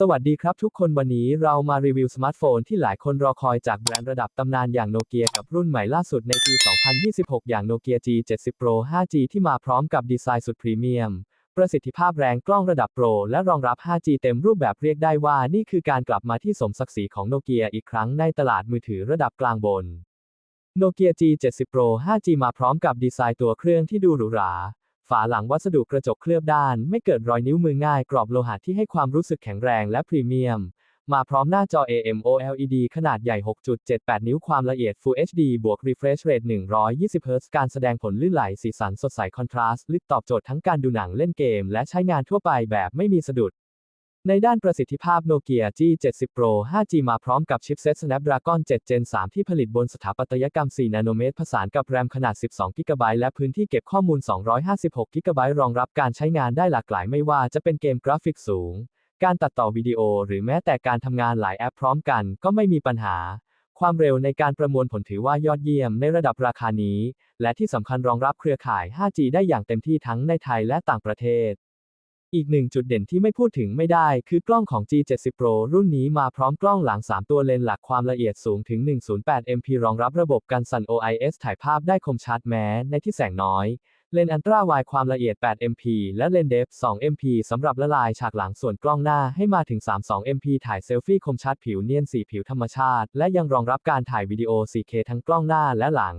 สวัสดีครับทุกคนวันนี้เรามารีวิวสมาร์ทโฟนที่หลายคนรอคอยจากแบรนด์ระดับตำนานอย่างโนเกียกับรุ่นใหม่ล่าสุดในปี 2026 อย่างโนเกีย G70 Pro 5G ที่มาพร้อมกับดีไซน์สุดพรีเมียม ประสิทธิภาพแรงกล้องระดับโปร และรองรับ 5G เต็มรูปแบบเรียกได้ว่านี่คือการกลับมาที่สมศักดิ์ศรีของโนเกียอีกครั้งในตลาดมือถือระดับกลางบนโนเกีย G70 Pro 5G มาพร้อมกับดีไซน์ตัวเครื่องที่ดูหรูหรา ฝาหลังวัสดุกระจกเคลือบด้าน ไม่เกิดรอยนิ้วมือง่ายกรอบโลหะที่ให้ความรู้สึกแข็งแรงและพรีเมียม มาพร้อมหน้าจอ AMOLED ขนาดใหญ่ 6.78 นิ้วความละเอียด Full HD บวก Refresh Rate 120 Hz การแสดงผลลื่นไหลสีสันสดใสคอนทราสต์ลึกตอบโจทย์ทั้งการดูหนังเล่นเกม และใช้งานทั่วไปแบบไม่มีสะดุด ในด้านประสิทธิภาพโนเกีย G70 Pro 5G มาพร้อมกับชิปเซ็ต Snapdragon 7 Gen 3 ที่ผลิตบนสถาปัตยกรรม 4 นาโนเมตร ผสานกับแรมขนาด 12 g b และพื้นที่เก็บข้อมูล 256 g b รองรับการใช้งานได้หลากหลายไม่ว่าจะเป็นเกมกราฟิกสูง การตัดต่อวิดีโอ หรือแม้แต่การทำงานหลายแอปพร้อมกันก็ไม่มีปัญหา ความเร็วในการประมวลผลถือว่ายอดเยี่ยมในระดับราคานี้ และที่สำคัญรองรับเครือข่าย 5G ได้อย่างเต็มที่ทั้งในไทยและต่างประเทศ อีกหนึ่งจุดเด่นที่ไม่พูดถึงไม่ได้ คือกล้องของ G70 Pro รุ่นนี้มาพร้อมกล้องหลัง 3 ตัวเลนส์หลักความละเอียดสูงถึง 108 MP รองรับระบบกันสั่น OIS ถ่ายภาพได้คมชัดแม้ในที่แสงน้อย เลนส์อันตราไวด์ความละเอียด 8 MP และเลนส์เดฟ 2 MP สำหรับละลายฉากหลังส่วนกล้องหน้าให้มาถึง 32 MP ถ่ายเซลฟี่คมชัดผิวเนียนสีผิวธรรมชาติ และยังรองรับการถ่ายวิดีโอ 4K ทั้งกล้องหน้าและหลัง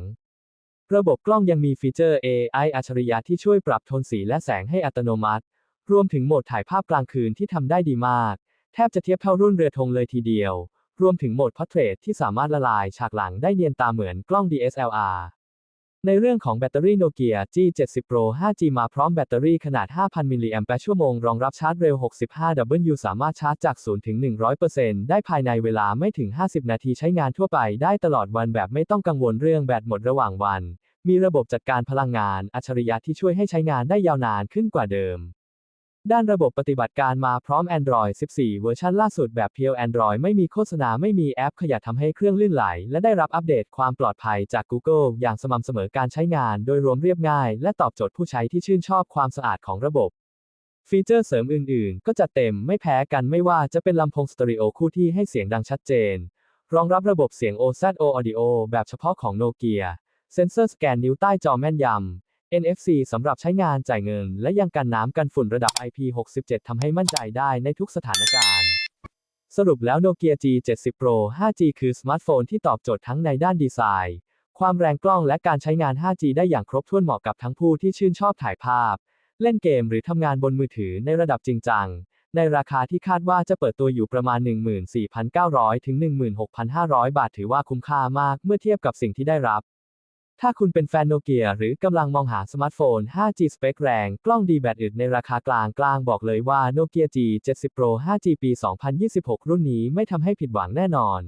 ระบบกล้องยังมีฟีเจอร์ AI อัจฉริยะที่ช่วยปรับโทนสีและแสงให้อัตโนมัติ รวมถึงโหมดถ่ายภาพกลางคืนที่ทำได้ดีมาก แทบจะเทียบเท่ารุ่นเรือธงเลยทีเดียว รวมถึงโหมด Portrait ที่สามารถละลายฉากหลังได้เนียนตาเหมือนกล้อง DSLR ในเรื่องของแบตเตอรี่โนเกีย G70 Pro 5G มาพร้อมแบตเตอรี่ขนาด 5,000 มิลลิแอมป์ชั่วโมง รองรับชาร์จเร็ว 65W สามารถชาร์จจาก 0 ถึง 100%ได้ภายในเวลาไม่ถึง 50 นาทีใช้งานทั่วไปได้ตลอดวันแบบไม่ต้องกังวลเรื่องแบตหมดระหว่างวัน มีระบบจัดการพลังงานอัจฉริยะที่ช่วยให้ใช้งานได้ยาวนานขึ้นกว่าเดิม ด้านระบบปฏิบัติการมาพร้อม Android 14 เวอร์ชันล่าสุดแบบเพียว Android ไม่มีโฆษณาไม่มีแอปขยับทำให้เครื่องลื่นไหล และได้รับอัปเดตความปลอดภัยจาก Google อย่างสม่ำเสมอการใช้งาน โดยรวมเรียบง่าย และตอบโจทย์ผู้ใช้ที่ชื่นชอบความสะอาดของระบบ ฟีเจอร์เสริมอื่นๆ ก็จัดเต็มไม่แพ้กันไม่ว่าจะเป็นลำโพงสเตอริโอคู่ที่ให้เสียงดังชัดเจน รองรับระบบเสียง OZO Audio แบบเฉพาะของโนเกียเซ็นเซอร์สแกนนิ้วใต้จอแม่นยำ NFC สำหรับใช้งานจ่ายเงิน และยังกันน้ำกันฝุ่นระดับ IP67 ทำให้มั่นใจได้ในทุกสถานการณ์ สรุปแล้ว Nokia G70 Pro 5G คือสมาร์ทโฟนที่ตอบโจทย์ทั้งในด้านดีไซน์ ความแรงกล้องและการใช้งาน 5G ได้อย่างครบถ้วนเหมาะกับทั้งผู้ที่ชื่นชอบถ่ายภาพ เล่นเกมหรือทำงานบนมือถือในระดับจริงจัง ในราคาที่คาดว่าจะเปิดตัวอยู่ประมาณ 14,900 ถึง 16,500 บาทถือว่าคุ้มค่ามากเมื่อเทียบกับสิ่งที่ได้รับ ถ้าคุณเป็นแฟนโนเกียหรือกำลังมองหาสมาร์ทโฟน 5G สเปคแรง กล้องดีแบตอึดในราคากลางกลางบอกเลยว่า Nokia G70 Pro 5G ปี 2026 รุ่นนี้ไม่ทำให้ผิดหวังแน่นอน